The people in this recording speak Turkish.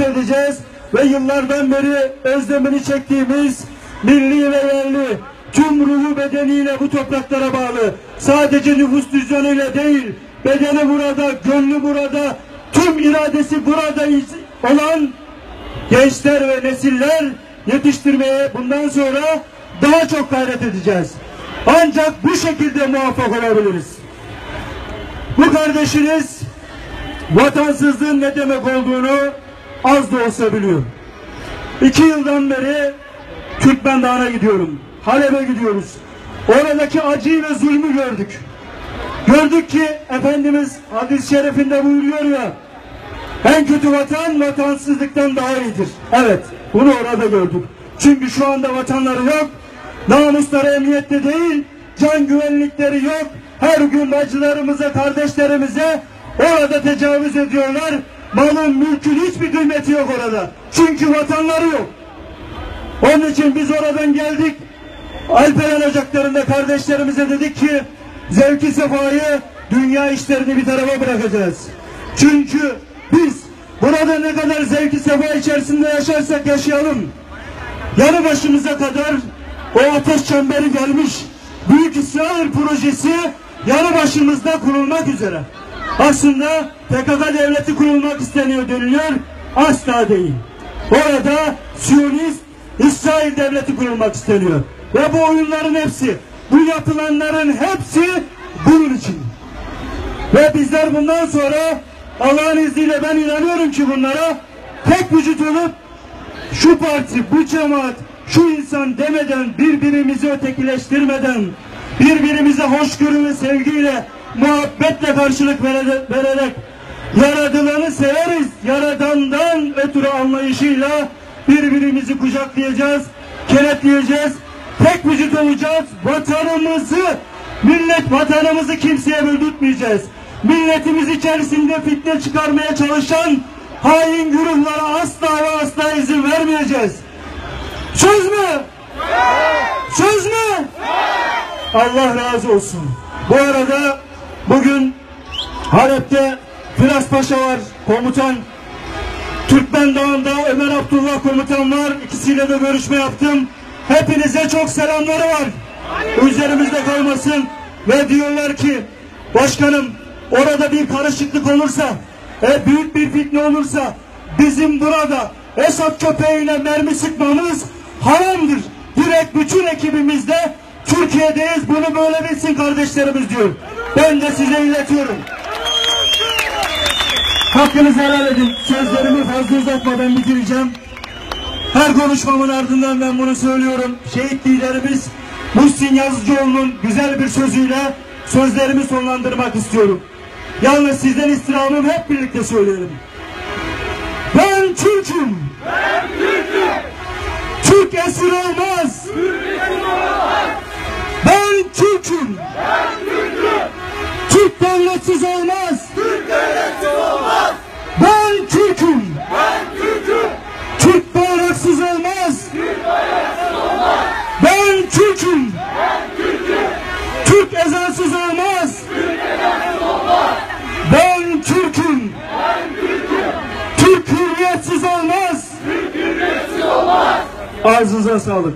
edeceğiz ve yıllardan beri özlemini çektiğimiz milli ve yerli tüm ruhu bedeniyle bu topraklara bağlı. Sadece nüfus cüzdanıyla değil, bedeni burada, gönlü burada, tüm iradesi burada olan gençler ve nesiller yetiştirmeye bundan sonra daha çok gayret edeceğiz. Ancak bu şekilde muvaffak olabiliriz. Bu kardeşiniz vatansızlığın ne demek olduğunu az da olsa biliyor. İki yıldan beri Türkmen Dağı'na gidiyorum. Halep'e gidiyoruz. Oradaki acıyı ve zulmü gördük. Gördük ki Efendimiz hadis-i şerifinde buyuruyor ya en kötü vatan vatansızlıktan daha iyidir. Evet bunu orada gördük. Çünkü şu anda vatanları yok. Namusları emniyette değil. Can güvenlikleri yok. Her gün bacılarımıza, kardeşlerimize orada tecavüz ediyorlar. Malın, mülkün hiçbir kıymeti yok orada. Çünkü vatanları yok. Onun için biz oradan geldik. Alperen Ocakları'nda kardeşlerimize dedik ki zevki sefayı dünya işlerini bir tarafa bırakacağız. Çünkü biz burada ne kadar zevki sefa içerisinde yaşarsak yaşayalım. Yanı başımıza kadar o ateş çemberi gelmiş. Büyük İsrail projesi yanı başımızda kurulmak üzere. Aslında PKK devleti kurulmak isteniyor deniliyor. Asla değil. Orada Siyonist İsrail devleti kurulmak isteniyor. Ve bu oyunların hepsi, bu yapılanların hepsi bunun için. Ve bizler bundan sonra Allah'ın izniyle ben inanıyorum ki bunlara tek vücut olup şu parti, bu cemaat, şu insan demeden, birbirimizi ötekileştirmeden, birbirimize hoşgörü ve sevgiyle, muhabbetle karşılık vererek, yaradılanı severiz, yaradandan ötürü anlayışıyla birbirimizi kucaklayacağız, kenetleyeceğiz, tek vücut olacağız, vatanımızı, millet vatanımızı kimseye böldürtmeyeceğiz. Milletimiz içerisinde fitne çıkarmaya çalışan hain güruhlara asla ve asla izin vermeyeceğiz. Söz mü? Söz mü? Allah razı olsun. Bu arada bugün Halep'te Firas Paşa var komutan. Türkmen Dağı'nda Ömer Abdullah komutan var. İkisiyle de görüşme yaptım. Hepinize çok selamları var. Üzerimizde kalmasın. Ve diyorlar ki başkanım orada bir karışıklık olursa e, büyük bir fitne olursa bizim burada Esad köpeğiyle mermi sıkmamız haramdır. Direkt bütün ekibimizde Türkiye'deyiz bunu böyle bilsin kardeşlerimiz diyor. Ben de size iletiyorum. Hakkınızı helal edin. Sözlerimi fazla uzatmadan bitireceğim. Her konuşmamın ardından ben bunu söylüyorum. Şehit liderimiz Muhsin Yazıcıoğlu'nun güzel bir sözüyle sözlerimi sonlandırmak istiyorum. Yalnız sizden istirhamım hep birlikte söyleyelim. Ben Türk'üm. Ben Türk'üm. Türk esir olmaz. Türk esir Ağzınıza sağlık.